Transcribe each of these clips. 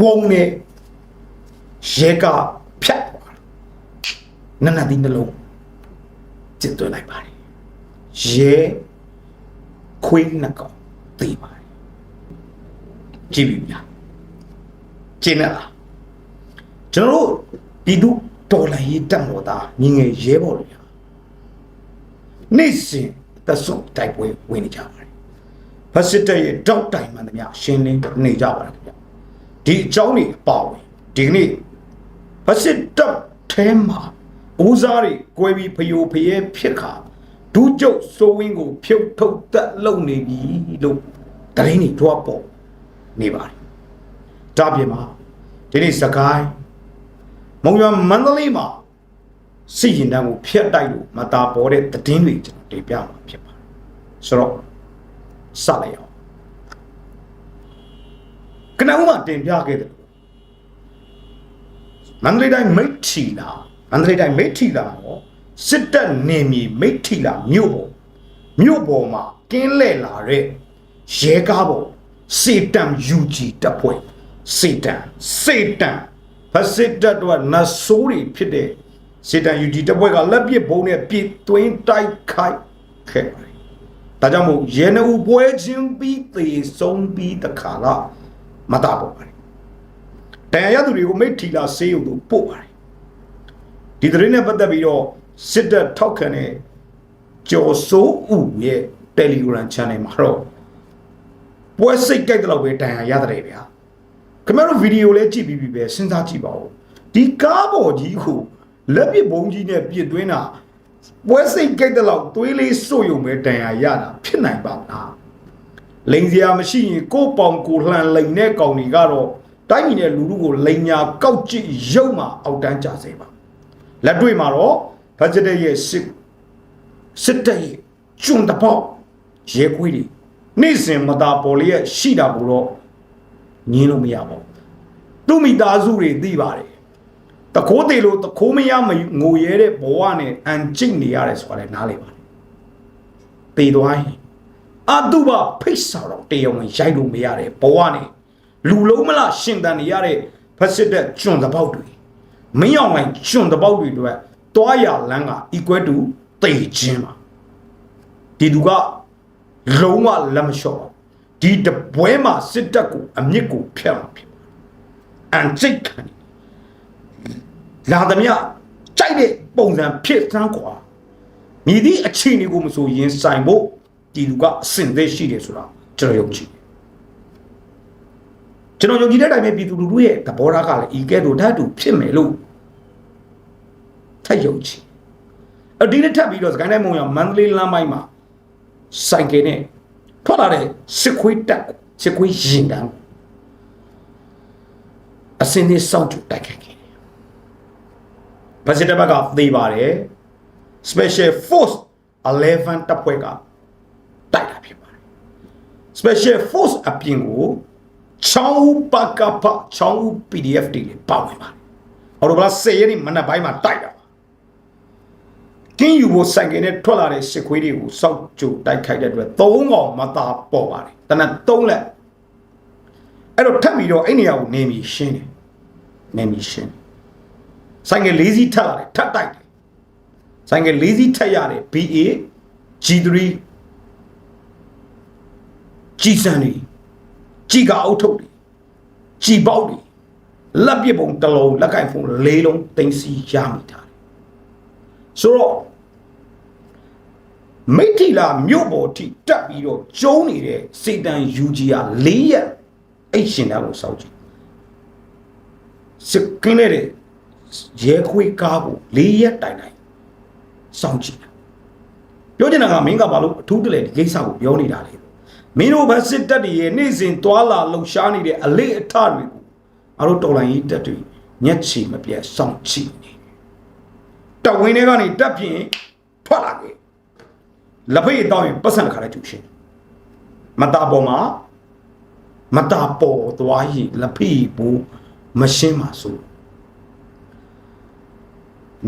ဝုံနဲ့ရဲကဖြတ်သွားတယ်နတ်နတ်ဒီနှလုံးကျစ်သွင်းလိုက်ပါတယ်ရဲခွေးနှစ်ကောင်သိပါတယ်ကြည့်ပြီဗျာကျင်းလားကျွန်တော်တို့ဒီသူတော်လိုင်းရေးတက်မော်သားညီငယ်ရဲဘော်တွေဟာနေ့စဉ်သက်ဆုံးတိုက်ပွဲဝင်နေကြပါတယ်ဖက်စစ်တပ်ရဲ့တောက်တိုင်မှန်သမျှရှင်းလင်းနေကြပါတယ်ခင်ဗျ ဒီအကြောင်းတွေအပါဝင်ဒီကနေ့ဖက်စစ်တပ်ထဲမှာဦးစားတွေ꿰ပြီးဖယိုဖယဲဖြစ်ခါဒူးကျုပ်စိုးဝင်းကို ဖြုတ်ထုတ်တက်လုံနေပြီလို့တရင်တွေတော့ပေါ့နေပါတယ်ဒါပြင်မှာဒီနေ့စကိုင်းမုံရွာမန္တလေးမှာစီရင်တန်းကိုဖျက်တိုက်လို့မတာပေါ်တဲ့တည်င်းတွေကျွန်တော်တင်ပြမှာဖြစ်ပါတယ်ဆိုတော့စလိုက်အောင် ကနဦးမှာတင်ပြခဲ့တယ်မန္တလေးတိုင်းမိတ်ထီလာမန္တလေးတိုင်းမိတ်ထီလာတော့စစ်တပ်နေမီမိတ်ထီလာမြို့ပေါ်မြို့ပေါ်မှာကင်းလဲလာတဲ့ရဲကားပေါ်စေတံ UG တပ်ဖွဲ့စေတံစေတံဖက်စစ်တပ်တော့နတ်ဆိုးတွေဖြစ်တဲ့စေတံ UG တပ်ဖွဲ့ကလက်ပစ်ဘုံနဲ့ပြစ်သွင်းတိုက်ခိုက်ခဲ့ပါတယ်ဒါကြောင့်မို့ရဲနှုတ်ပွဲချင်းပြီးသေဆုံးပြီးတခါက မတာပေါ်ပါတယ်တန်ရရသူတွေကိုမိတ်ထီလာဆေးရုံတို့ပို့ပါတယ်ဒီသတင်းနဲ့ပတ်သက်ပြီးတော့စစ်တပ်ထောက်ခံတဲ့ကျော်စိုးဦးရဲ့ Telegram channel မှာတော့ပွဲစိတ်ကြိုက်တဲ့လောက်ပဲတန်ရရတယ်ဗျာခင်ဗျားတို့ဗီဒီယိုလေးကြည့်ပြီးပြီပဲစဉ်းစားကြည့်ပါဦးဒီကားပေါ်ကြီးကိုလက်ပစ်ဘုံကြီးနဲ့ပြစ်သွင်းတာပွဲစိတ်ကြိုက်တဲ့လောက်သွေးလေးစို့ယုံပဲတန်ရရတာဖြစ်နိုင်ပါမလား လိန်စရာမရှိရင်ကိုယ့်ပေါင်ကိုလှန်လိန်တဲ့ကောင်တွေကတော့တိုင်းပြည်နဲ့လူလူကိုလိန်ညာကောက်ကြည့်ရုပ်မှအောက်တန်းကြစေပါလက်တွေ့မှာတော့ဘတ်ဂျက်ရဲ့စစ်စစ်တပ်ရဲ့ကျွန်းတပေါက်ရဲခွေးတွေနေ့စဉ်မသာပေါ်လျက်ရှိတာကိုတော့ညင်းလို့မရပါဘူးသူ့မိသားစုတွေသိပါတယ်တခိုးသေးလို့တခိုးမရမငိုရဲတဲ့ဘဝနဲ့အန်ကျိတ်နေရတယ်ဆိုတာလည်းနားလေပါတယ်တည်သွားရင် အတုပဖိတ်စာတော့တရားဝင်ရိုက်လို့မရတဲ့ဘဝနဲ့လူလုံးမလားရှင်တန်နေရတဲ့ဖက်စစ်တဲ့ကျွန်းတပေါက်တွေမင်းအောင်လိုက်ကျွန်းတပေါက်တွေတို့ကတွားရလန်းက equal to တေခြင်းပါဒီသူကလုံးဝလက်မလျှော့ပါဒီတပွဲမှာစစ်တပ်ကိုအမြင့်ကိုဖျက်မှာဖြစ်ပါအန်ချိတ်ခံလာသမျှကြိုက်တဲ့ပုံစံဖြစ်စမ်းကွာမြည်သည့်အခြေအနေကိုမဆိုရင်ဆိုင်ဖို့ ဒီလူကအစင်သေးရှိတယ်ဆိုတာကျွန်တော်ယုံကြည်တယ်ကျွန်တော်ယုံကြည်တဲ့အတိုင်းပဲပြည်သူလူထုရဲ့သဘောထားကလည်းဤကဲ့သို့ဓာတ်တူဖြစ်မယ်လို့ထပ်ယုံကြည်အဒီနေ့ထပ်ပြီးတော့စကိုင်းတိုင်းမုံရမန္တလေးလမ်းပိုင်းမှာစိုက်ကယ်နဲ့ထွက်လာတဲ့စစ်ခွေးတက်စစ်ခွေးရင်တန်းအစင်းလေးစောင့်ကြည့်တိုက်ခိုက်ခဲ့တယ်ဗစတဘကသေပါတယ် Special Force 11တပ်ဖွဲ့ကတိုက်တာဖြစ်ပါတယ် Special Force အပြင်ကိုချောင်းဦးပကပချောင်းဦး PDF တွေလည်းပါဝင်ပါတယ်။အော်တော့ဗလားစေရည်မနက်ပိုင်းမှာတိုက်တာပါ။ကင်းယူဖို့ဆိုင်ကယ်နဲ့ထွက်လာတဲ့စစ်ခွေးတွေကိုစောက်ကြိုတိုက်ခိုက်တဲ့အတွက်သုံးကောင်မသာပေါ်ပါတယ်။တနက်သုံးလက်အဲ့တော့ထပ်ပြီးတော့အဲ့နေရာကိုနေမီရှင်းတယ်။နေမီရှင်း။ဆိုင်ကယ်လေးစီးထပ်လာတယ်ထပ်တိုက်တယ်။ဆိုင်ကလေးစီးထက်ရတယ် BA G3 G စံတွေ G ကအုတ်ထုတ်တွေ G ပေါက်တွေလက်ပြပုံတစ်လုံးလက်ကင်ဖုန်းလေးလုံးတင်စီရမိတာဆိုတော့မိထီလာမြို့ပေါ်ထိတက်ပြီးတော့ကျုံးနေတဲ့စေတန် UG က၄ရက်အိတ်ရှင်တန်းကိုစောက်ကြည့်စကင်းနေတဲ့ရဲခွေးကားကို၄ရက်တိုင်တိုင်စောင့်ကြည့်ပြောချင်တာကမင်းကဘာလို့အထူးတလဲဒီကိစ္စကိုပြောနေတာလဲ မင်းတို့ဗစစ်တက်တွေရဲ့နေ့စဉ်သွာလာလှုပ်ရှားနေတဲ့အလေးအထတွေကိုငါတို့တော်လိုင်းကြီးတက်တွေညက်ချီမပြတ်စောင့်ကြည့်နေတဝင်းတွေကနေတက်ပြင်းထွက်လာခဲ့လက်ဖေးတောင်းရင်ပတ်စံတစ်ခါလဲကျူရှင်းမတာပေါ်မှာမတာပေါ်သွားရင်လက်ဖေးဘူးမရှင်းပါဆို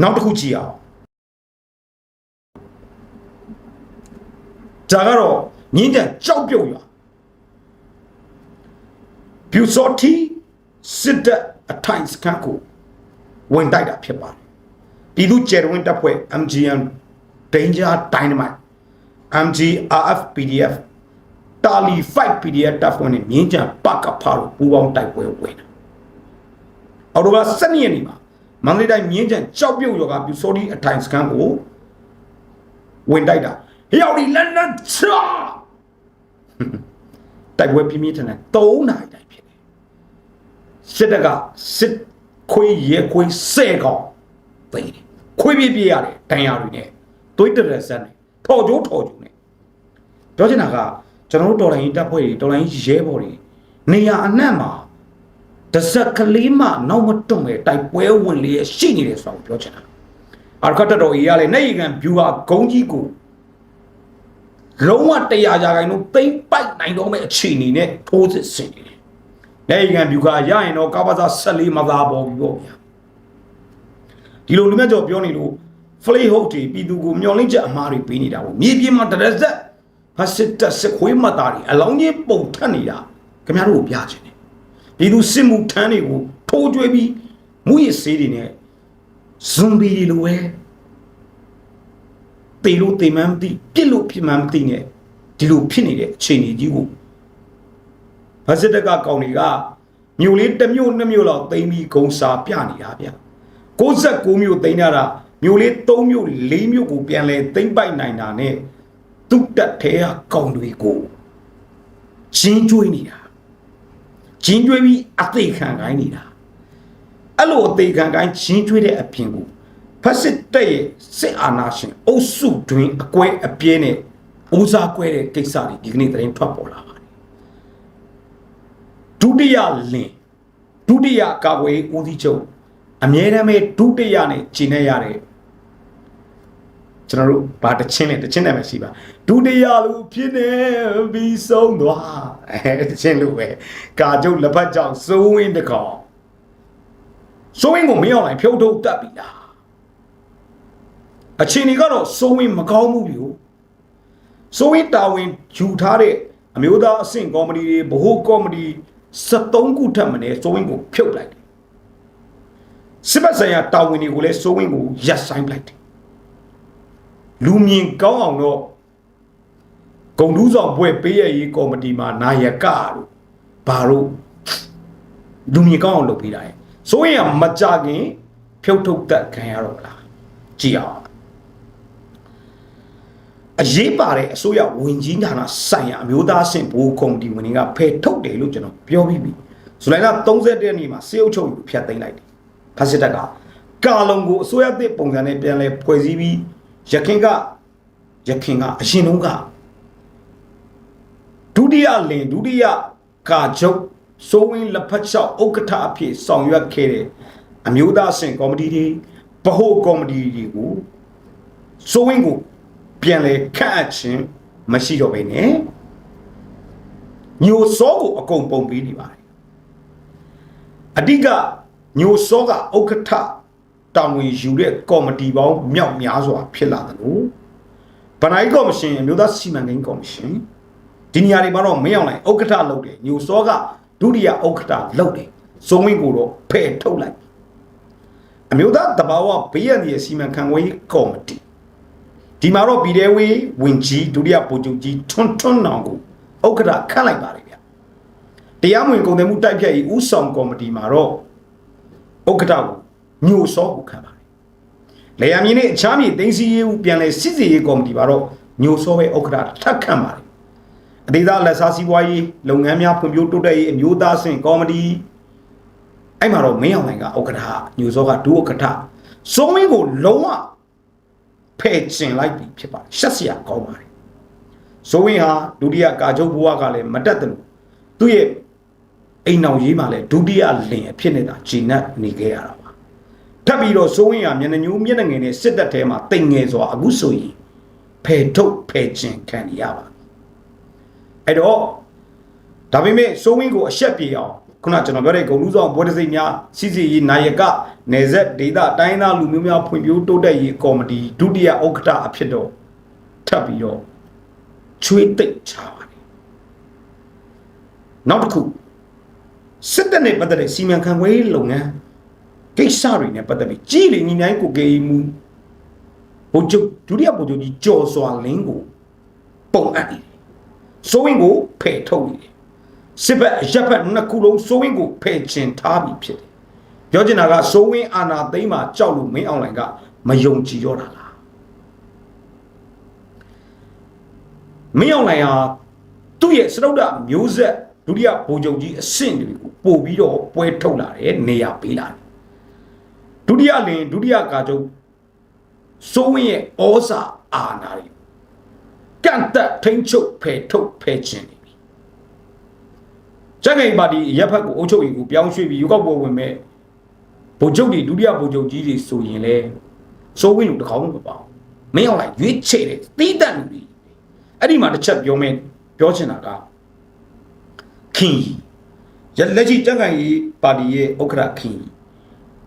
နောက်တစ်ခုကြည့်အောင်ဒါကတော့ ညင်းတဲ့ကြောက်ပြုတ်ရွာပြူစော်တီစစ်တပ်အထိုင်စခန်းကိုဝင်တိုက်တာဖြစ်ပါတယ်ပြည်သူ့ကျယ်တဝင်းတပ်ဖွဲ့ MGM Danger Dynamite MGRF PDF တာလီ5 PDF တပ်ဖွဲ့နဲ့မြင်းကြံပကဖာတို့ပူးပေါင်းတိုက်ပွဲဝင်တာအော်တိုဘာ12ရက်နေ့မှာမန္တလေးတိုင်းမြင်းကြံကြောက်ပြုတ်ရောကပြူစောဒီအထိုင်စခန်းကိုဝင်တိုက်တာ ဟေ့ရောက်ဒီလက်နက်ချာတိုက်ပွဲပြင်းပြင်းထန်ထန်3နာရီတိုင်ဖြစ်တယ်စစ်တပ်ကစစ်ခွေးရဲခွေးဆဲကောင်သိတယ်ခွေးပြေးပြေးရတယ်တန်ရာတွေနဲ့သွေးတရက်ဆက်နဲ့ထော်ကြိုးထော်ကြိုးနဲ့ပြောချင်တာကကျွန်တော်တို့တော်လိုင်းတပ်ဖွဲ့တွေတော်လိုင်းရဲဘော်တွေနေရာအနှံ့မှာတစက်ကလေးမှနောက်မတွန့်ပဲတိုက်ပွဲဝင်လေရှိနေတယ်ဆိုတော့ပြောချင်တာအာခတ်တော်ကြီးကလည်းနေရီကန်ဗျူဟာဂုံးကြီးကို လုံးဝတရားကြာခိုင်တော့သိမ့်ပိုက်နိုင်တော့မဲ့အခြေအနေနဲ့ထိုးစစ်ဆင်နေတယ်။နေရီကန်ဗျူဟာရရင်တော့ကပ္ပစာ14မသားပေါ်ပြီပေါ့ဗျာ။ဒီလိုလူမျိုးကျော်ပြောနေလို့ flay hook တွေပြည်သူကိုမျောလင့်ချက်အမှားတွေပေးနေတာပေါ့။မြေပြင်မှာတရက်ဆက်ဖတ်စစ်တက်စစ်ခွေးမှတ်သားတွေအလောင်းကြီးပုံထက်နေတာခင်ဗျားတို့ကိုပြချင်တယ်။ပြည်သူစစ်မှုထမ်းတွေကိုထိုးကျွေးပြီးမူရစ်စေးတွေနဲ့ဇွန်ဘီတွေလိုပဲ တေလို့တေမှန်းမသိပြစ်လို့ပြစ်မှန်းမသိနဲ့ဒီလိုဖြစ်နေတဲ့အခြေအနေကြီးကိုဗတ်စစ်တက်ကကောင်တွေကမြို့လေးတစ်မြို့နှစ်မြို့လောက်သိမ်းပြီးဂုံစာပြနေတာဗျ69မြို့သိမ်းတာမြို့လေး3မြို့4မြို့ကိုပြန်လဲသိမ်းပိုက်နိုင်တာနဲ့သူ့တက်ထဲကကောင်တွေကိုချင်းကျွေးနေတာချင်းကျွေးပြီးအသေးခံခိုင်းနေတာအဲ့လိုအသေးခံခိုင်းချင်းကျွေးတဲ့အပြင်ကို ဖက်စစ်တက်ရဲ့စစ်အာဏာရှင်အုပ်စုတွင်အကွဲအပြဲနဲ့ဦးစားကွဲတဲ့ကိစ္စတွေဒီကနေ့သတင်းထွက်ပေါ်လာပါတယ်ဒုတိယလင်ဒုတိယကာကွယ်ဦးစီးချုပ်အမြဲတမ်းပဲဒုတိယနဲ့ကျင်နေရတဲ့ကျွန်တော်တို့ဗာတချင်းနဲ့တချင်းနဲ့ပဲရှိပါဒုတိယလူဖြစ်နေပြီးဆုံးသွားအဲတချင်းလူပဲကာကျုပ်လက်ဖက်ကြောင့်စိုးဝင်းတကောင်စိုးဝင်းကိုမင်းအောင်လိုက်ဖြုတ်ထုတ်တတ်ပြီလား အချင်းကြီးကတော့စိုးဝင်းမကောင်းဘူးပြီစိုးဝင်းတာဝန်ယူထားတဲ့အမျိုးသားအဆင့်ကော်မတီတွေဗဟိုကော်မတီ73ခုထပ်မနေစိုးဝင်းကိုဖြုတ်လိုက်တယ်စစ်ဘက်ဆိုင်ရာတာဝန်တွေကိုလည်းစိုးဝင်းကိုရပ်ဆိုင်ပလိုက်တယ်လူမြင်ကောင်းအောင်တော့ဂုံတူးဆောင်ဘွဲ့ပေးရရေးကော်မတီမှာနာယကတို့ဘာတို့လူမြင်ကောင်းအောင်လုပ်ပေးတာရဲ့စိုးရင်ကမကြခင်ဖြုတ်ထုတ်သက်ခံရတော့မလားကြည့်အောင် အရေးပါတဲ့အစိုးရဝင်ကြီးဌာနဆိုင်ရာအမျိုးသားအဆင့်ဘိုးကော်မတီဝင်တွေကဖယ်ထုတ်တယ်လို့ကျွန်တော်ပြောပြီးပြီဇူလိုင်လ30ရက်နေ့မှာစေအုပ်ချုပ်ဖျက်သိမ်းလိုက်တယ်ဖက်စစ်တပ်ကကာလုံကိုအစိုးရသစ်ပုံစံနဲ့ပြန်လဲဖွဲ့စည်းပြီးရခင်ကရခင်ကအရင်တုန်းကဒုတိယလင်ဒုတိယကာချုပ်စိုးဝင်းလက်ဖက်ချောက်ဥက္ကဋ္ဌအဖြစ်ဆောင်ရွက်ခဲ့တဲ့အမျိုးသားအဆင့်ကော်မတီတွေဗဟိုကော်မတီတွေကိုစိုးဝင်းကို ပြန်လဲခန့်အပ်ခြင်းမရှိတော့ဘဲနဲ့ညိုစောကိုအကုန်ပုံပေးနေပါတယ်အဓိကညိုစောကဥက္ကဋ္ဌတာဝန်ယူတဲ့ကော်မတီပေါင်းမြောက်များစွာဖြစ်လာတယ်လို့ဗဏ္ဍာရေးကော်မရှင်အမျိုးသားစီမံကိန်းကော်မရှင်ဒီနေရာတွေမှာတော့မင်းအောင်လိုက်ဥက္ကဋ္ဌလုပ်တယ်ညိုစောကဒုတိယဥက္ကဋ္ဌလုပ်တယ်စိုးဝင်းကိုတော့ဖယ်ထုတ်လိုက်အမျိုးသားတဘာဝဘေးရန်ရဲ့စီမံခန့်ခွဲရေးကော်မတီ ဒီမှာတော့ပြည်ထဲဝေးဝင်ကြီးဒုတိယဗိုလ်ချုပ်ကြီးထွန်းထွန်းနောင်ကိုဥက္ကဋ္ဌခန့်လိုက်ပါတယ်ဗျတရားမဝင်ကုန်တယ်မှုတိုက်ဖြတ်ရေးဥဆောင်ကော်မတီမှာတော့ဥက္ကဋ္ဌကိုညိုစောကိုခံပါတယ်။လေယာမြင်းနဲ့အခြားမြေသိမ်းစီရေးဦးပြန်လဲစစ်စီရေးကော်မတီပါတော့ညိုစောပဲဥက္ကဋ္ဌထပ်ခံပါတယ်။အသေးသားလက်စားစီးပွားရေးလုပ်ငန်းများဖွံ့ဖြိုးတိုးတက်ရေးအမျိုးသားအဆင့်ကော်မတီအဲ့မှာတော့မင်းအောင်နိုင်ကဥက္ကဋ္ဌညိုစောကဒုဥက္ကဋ္ဌစိုးမင်းကိုလုံးဝ ဖယ်ကျင်လိုက်ပြီဖြစ်ပါတယ်။ရှက်စရာကောင်းပါတယ်။စိုးဝင်းဟာဒုတိယကာချုပ်ဘဝကလည်းမတက်တယ်လို့သူ့ရဲ့အိမ်အောင်ရေးမှလည်းဒုတိယလင်အဖြစ်နေတာဂျီနတ်နေခဲ့ရတာပါထပ်ပြီးတော့စိုးဝင်းရမျက်နှာညိုးမျက်နှာငယ်နဲ့စစ်တပ်ထဲမှာတိမ်ငယ်စွာအခုဆိုရင်ဖယ်ထုတ်ဖယ်ကျင်ခံရပါအဲ့တော့ဒါပေမဲ့စိုးဝင်းကိုအဆက်ပြေအောင် ခုနကျွန်တော်ပြောတဲ့ဂုံလူဆောင်ဘွဲတစိမ့်များစီစီရေးနာယကနေဆက်ဒေတာတိုင်းသားလူမျိုးများဖွံ့ဖြိုးတိုးတက်ရေးကော်မတီဒုတိယဥက္ကဋ္ဌအဖြစ်တော့ထပ်ပြီးတော့ချွေးသိပ်ချပါတယ်နောက်တစ်ခုစစ်တပ်နဲ့ပတ်သက်တဲ့စီမံခန့်ခွဲရေးလုပ်ငန်းကိစ္စတွေနဲ့ပတ်သက်ပြီးကြီးလေညီနိုင်ကိုကေမူဘုချုပ်ဒုတိယဘုချုပ်ကြီးကြော်စွာလင်းကိုပုံအပ်နေတယ်စိုးဝင်းကိုဖယ်ထုတ်နေတယ် စစ်ဘက်အရက်ဘက်နှစ်ခုလုံးစိုးဝင်းကိုဖယ်ချင်ထားပြီးဖြစ်တယ်ပြောချင်တာကစိုးဝင်းအာနာသိမ်းမှာကြောက်လို့မင်းအောင်လိုင်ကမယုံကြည်တော့တာလားမင်းအောင်လိုင်ဟာသူ့ရဲ့စရုပ်ဒမျိုးဆက်ဒုတိယဘုံချုပ်ကြီးအဆင့်တွေကိုပို့ပြီးတော့ပွဲထုတ်လာတယ်နေရာပေးလာတယ်ဒုတိယလင်ဒုတိယကာချုပ်စိုးဝင်းရဲ့ဩဇာအာဏာတွေကန့်တက်ထိန်ချုပ်ဖယ်ထုတ်ဖယ်ခြင်း နေပြီကျန်ကိန်းပါတီရပ်ဖက်ကိုအုပ်ချုပ်ရေးကိုပြောင်းရွှေ့ပြီးရုပ်ောက်ပွဲဝင်မဲ့ဘုံချုပ်တွေဒုတိယဘုံချုပ်ကြီးတွေဆိုရင်လေစိုးဝင်းလူတစ်ခေါင်းမပေါ့မင်းအောင်လိုက်ရွေးချယ်တယ်တီးတန့်လူတွေအဲ့ဒီမှာတစ်ချက်ပြောမယ်ပြောချင်တာကခင်ကြီးရလက်ရှိတက္ကန့်ကြီးပါတီရဲ့ဥက္ကဋ္ဌခင်ကြီး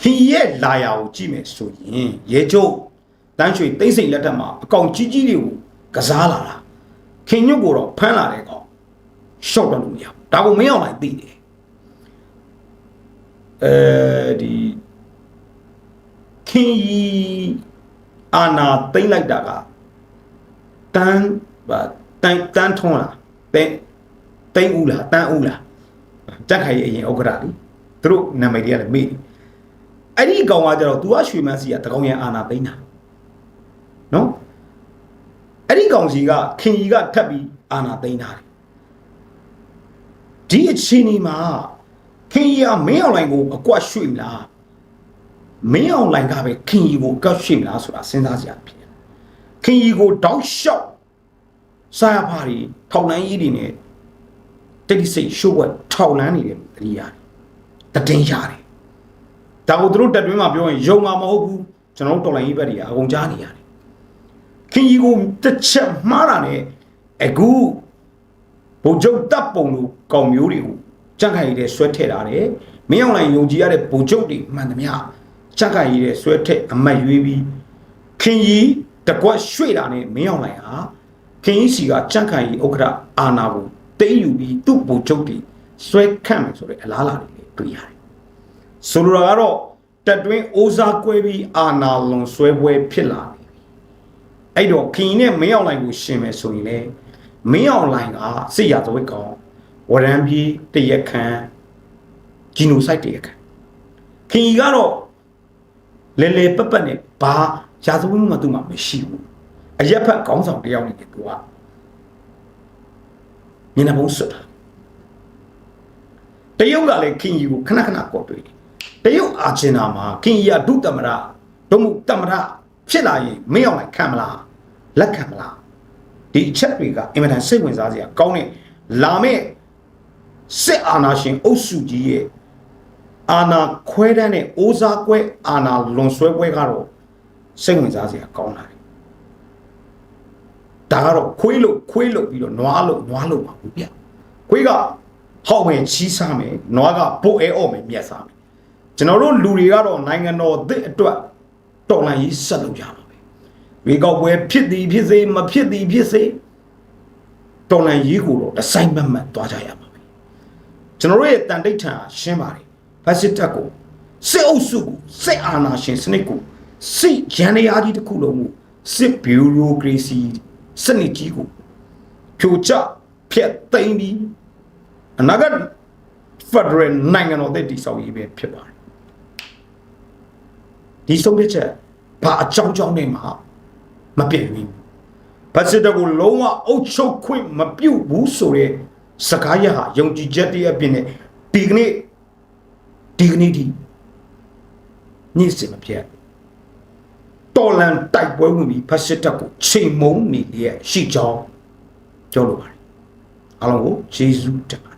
ခင်ကြီးရဲ့လာယာကိုကြည့်မယ်ဆိုရင်ရဲချုပ်တန်းရွှေတိမ့်စိန်လက်ထက်မှာအကောင်ကြီးကြီးတွေကိုကစားလာတာခင်ညွတ်ကိုတော့ဖမ်းလာတဲ့ကောင်ရှော့တော့လို့မရဘူး ဒါကိုမင်းအောင်လိုက်သိတယ်အဲဒီခင်ကြီးအာနာသိမ့်လိုက်တာကတန်းဘာတန်းတန်းထွန်းလာတဲ့တိမ့်ဦးလားတန်းဦးလားတက်ခိုင်ရဲ့အရင်ဥက္ကဋ္ဌလीသူတို့နာမည်တွေကလည်းမေ့တယ်အဲ့ဒီကောင်ကကြတော့ तू ကရွှေမန်းစီကတကောင်ရန်အာနာသိမ့်တာနော်အဲ့ဒီကောင်စီကခင်ကြီးကထပ်ပြီးအာနာသိမ့်တာ ဒီအချိန်ဒီမှာခင်ကြီးကမင်းအောင်လိုင်ကိုအကွက်ရွှေ့မလားမင်းအောင်လိုင်ကပဲခင်ကြီးကိုကောက်ရွှေ့မလားဆိုတာစဉ်းစားစရာဖြစ်တယ်ခင်ကြီးကိုတောက်လျှောက်စာရဖားတွေထောက်လန်းကြီးတွေနဲ့တိတ်ဆိတ်ရှိုးဝက်ထောက်လန်းနေတယ်တတိရတယ်တတင်ရတယ်ဒါကိုသူတို့တက်တွင်းမှာပြောရင်ယုံမှာမဟုတ်ဘူးကျွန်တော်တို့တော်လိုင်းကြီးဘက်တွေကအကုန်ကြားနေရတယ်ခင်ကြီးကိုတစ်ချက်မှားတာနဲ့အခု ဘုံကျုပ်တပ်ပုံလိုကောင်မျိုးတွေကိုကြက်ခိုင်ရည်တဲ့ဆွဲထည့်တာတယ်မင်းအောင်လိုင်ယုံကြည်ရတဲ့ဘုံကျုပ်တွေမှန်သမျှကြက်ခိုင်ရည်တဲ့ဆွဲထည့်အမတ်ရွေးပြီးခင်ကြီးတကွက်ရွှေ့တာနဲ့မင်းအောင်လိုင်ဟာခင်ကြီးစီကကြက်ခိုင်ရည်ဥက္ကဋ္ဌအာနာကိုတိမ့်ယူပြီးသူ့ဘုံကျုပ်တွေဆွဲခန့်မယ်ဆိုတဲ့အလားအလာတွေတွေ့ရတယ်ဆိုလိုတာကတော့တက်တွင်းအိုးစားကွဲပြီးအာနာလွန်ဆွဲပွဲဖြစ်လာတယ်အဲ့တော့ခင်ကြီးနဲ့မင်းအောင်လိုင်ကိုရှင်မယ်ဆိုရင်လေ မင်းအောင်လိုင်ကစစ်ရသဝိတ်ကောင်ဝရံပြီးတရက်ခံဂျီနိုဆိုက်တရက်ခံခင်ကြီးကတော့လေလေပက်ပက်နဲ့ဘာရာဇဝတ်မှုမှသူ့မှာမရှိဘူးအရက်ဖက်ကောင်းဆောင်တယောက်နေတယ်သူကမျက်နှာပုံးစွတ်တာတရုတ်ကလည်းခင်ကြီးကိုခဏခဏကော်တွေ့တယ်တရုတ်အာချင်နာမှာခင်ကြီးကဒုတမရဒုမှုတမရဖြစ်လာရင်မင်းအောင်လိုက်ခံမလားလက်ခံမလား ဒီအချက်တွေကအင်မတန်စိတ်ဝင်စားစရာကောင်းတဲ့လာမဲ့စစ်အာဏာရှင်အုပ်စုကြီးရဲ့အာဏာခွဲတန်းတဲ့အိုးစားကွဲအာဏာလွန်ဆွဲပွဲကတော့စိတ်ဝင်စားစရာကောင်းလာတယ်ဒါကတော့ခွေးလို့ခွေးလို့ပြီးတော့နွားလို့နွားလို့ပါဘူးဗျခွေးကဟောက်ဝင်ချီးစားမယ်နွားကပို့အဲအော့မယ်မြက်စားမယ်ကျွန်တော်တို့လူတွေကတော့နိုင်ငံတော်အသစ်အတွက်တော်လှန်ရေးဆက်လုပ်ကြပါပဲ ဝေကောက်ပွဲဖြစ်သည်ဖြစ်စေမဖြစ်သည်ဖြစ်စေတော်လှန်ရေးကိုတော့တဆိုင်မမှတ်သွားကြရပါမယ်ကျွန်တော်တို့ရဲ့တန်တိတ်ထန်ရှင်းပါတယ်ဖက်စစ်တပ်ကိုစစ်အုပ်စုကိုစစ်အာဏာရှင်စနစ်ကိုစစ်ရန်ရာကြီးတစ်ခုလုံးကိုစစ်ဘီရိုကရေစီစနစ်ကြီးကိုဖြိုချဖျက်သိမ်းပြီးအနာဂတ်ဖက်ဒရယ်နိုင်ငံတော်တည်ဆောက်ရေးပဲဖြစ်ပါတယ်ဒီဆုံးဖြတ်ချက်ဘာအကြောင်းကြောင်းနဲ့မှ မပြည့်ဘူးဖက်စစ်တပ်ကိုလုံးဝအုပ်ချုပ်ခွင့်မပြုတ်ဘူးဆိုတဲ့စကားရဟာယုံကြည်ချက်တည်းအပြင်နဲ့ဒီကနေ့ဒီကနေ့ဒီညစ်စင်မပြတ်တော်လန်တိုက်ပွဲဝင်ပြီးဖက်စစ်တပ်ကိုချိန်မုံနေလျက်ရှိကြောင်းပြောလိုပါတယ်အားလုံးကိုယေရှုတင်ပါတယ်